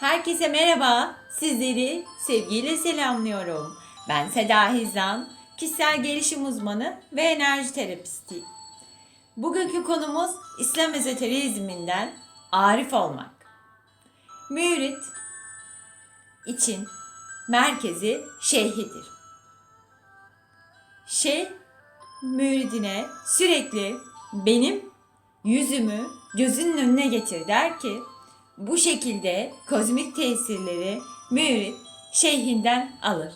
Herkese merhaba. Sizleri sevgiyle selamlıyorum. Ben Seda Hizan, kişisel gelişim uzmanı ve enerji terapisti. Bugünkü konumuz İslam ezoterizminden arif olmak. Mürit için merkezi şeyhidir. Şeyh müridine sürekli benim yüzümü gözünün önüne getir der ki bu şekilde kozmik tesirleri mürit şeyhinden alır.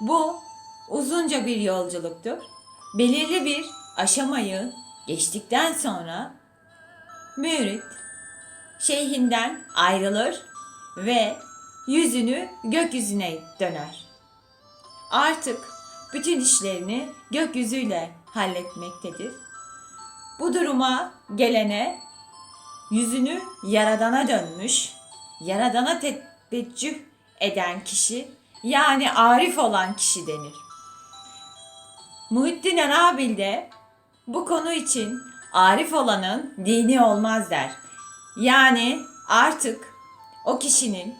Bu uzunca bir yolculuktur. Belirli bir aşamayı geçtikten sonra mürit şeyhinden ayrılır ve yüzünü gökyüzüne döner. Artık bütün işlerini gökyüzüyle halletmektedir. Bu duruma gelene yüzünü yaradana dönmüş, yaradana teveccüh eden kişi yani arif olan kişi denir. Muhittin Arabil de bu konu için arif olanın dini olmaz der. Yani artık o kişinin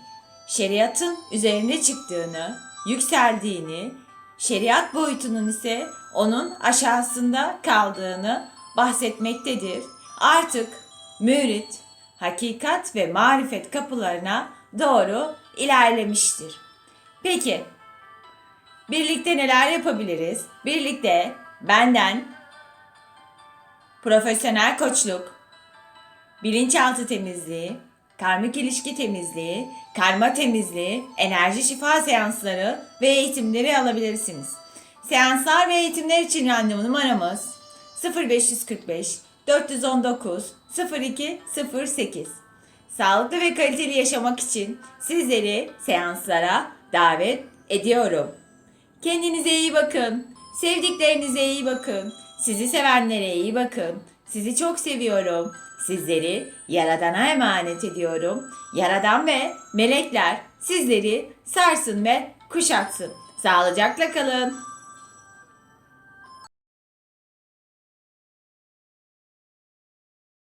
şeriatın üzerine çıktığını, yükseldiğini, şeriat boyutunun ise onun aşağısında kaldığını bahsetmektedir. Artık mürit, hakikat ve marifet kapılarına doğru ilerlemiştir. Peki, birlikte neler yapabiliriz? Birlikte benden profesyonel koçluk, bilinçaltı temizliği, karmik ilişki temizliği, karma temizliği, enerji şifa seansları ve eğitimleri alabilirsiniz. Seanslar ve eğitimler için randevu numaramız 0545 419 0208. Sağlıklı ve kaliteli yaşamak için sizleri seanslara davet ediyorum. Kendinize iyi bakın. Sevdiklerinize iyi bakın. Sizi sevenlere iyi bakın. Sizi çok seviyorum. Sizleri Yaradan'a emanet ediyorum. Yaradan ve melekler sizleri sarsın ve kuşatsın. Sağlıcakla kalın.